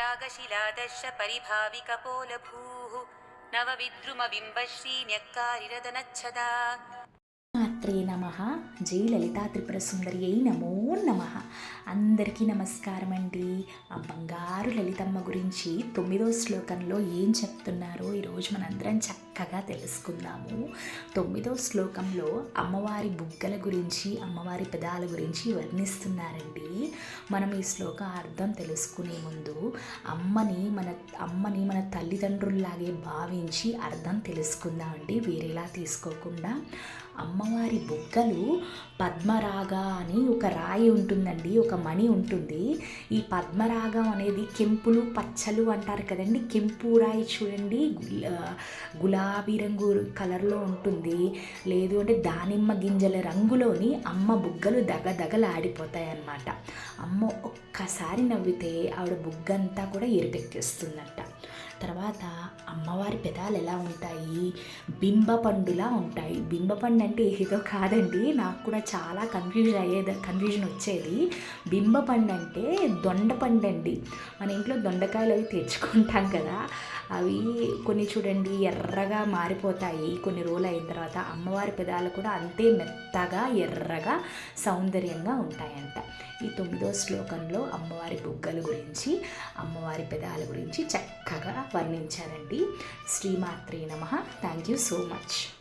యాగశిలాదర్శ పరిభావికపోలభూః నవవిద్రుమబింబశ్రీన్యక్కారిరదనచ్చదా రాత్రి నమ. జై లలితా త్రిపుర సుందరి అయి నమో నమ. అందరికీ నమస్కారం అండి ఆ బంగారు లలితమ్మ గురించి తొమ్మిదో శ్లోకంలో ఏం చెప్తున్నారో ఈరోజు మనందరం చక్కగా తెలుసుకుందాము. తొమ్మిదో శ్లోకంలో అమ్మవారి బుగ్గల గురించి అమ్మవారి పెదాల గురించి వర్ణిస్తున్నారండి. మనం ఈ శ్లోక అర్థం తెలుసుకునే ముందు అమ్మని మన అమ్మని మన తల్లిదండ్రుల్లాగే భావించి అర్థం తెలుసుకుందామండి. వేరేలా తీసుకోకుండా అమ్మవారి బుగ్గలు పద్మరాగ అని ఒక రాయి ఉంటుందండి ఒక మణి ఉంటుంది. ఈ పద్మరాగం అనేది కెంపులు పచ్చలు అంటారు కదండి. కెంపు రాయి చూడండి గులాబీ రంగు కలర్లో ఉంటుంది. లేదు అంటే దానిమ్మ గింజల రంగులోని అమ్మ బుగ్గలు దగదగలాడిపోతాయి అన్నమాట అమ్మ ఒక్కసారి నవ్వితే ఆవిడ బుగ్గంతా కూడా ఎరిపెక్కేస్తుందంట తర్వాత అమ్మవారి పెదాలు ఎలా ఉంటాయి? బింబ పండులా ఉంటాయి. బింబ పండు అంటే ఏదో కాదండి. నాకు కూడా చాలా కన్ఫ్యూజన్ అయ్యేది కన్ఫ్యూజన్ వచ్చేది. బింబ పండు అంటే దొండ పండు అండి మన ఇంట్లో దొండకాయలు అవి తెచ్చుకుంటాం కదా. అవి కొన్ని చూడండి ఎర్రగా మారిపోతాయి. కొన్ని రోజులు అయిన తర్వాత అమ్మవారి పెదాలు కూడా అంతే మెత్తగా ఎర్రగా సౌందర్యంగా ఉంటాయంట. ఈ తొమ్మిదో శ్లోకంలో అమ్మవారి బుగ్గల గురించి అమ్మవారి పెదాల గురించి చక్కగా వర్ణించారండి. శ్రీమాత్రే నమ. Thank you so much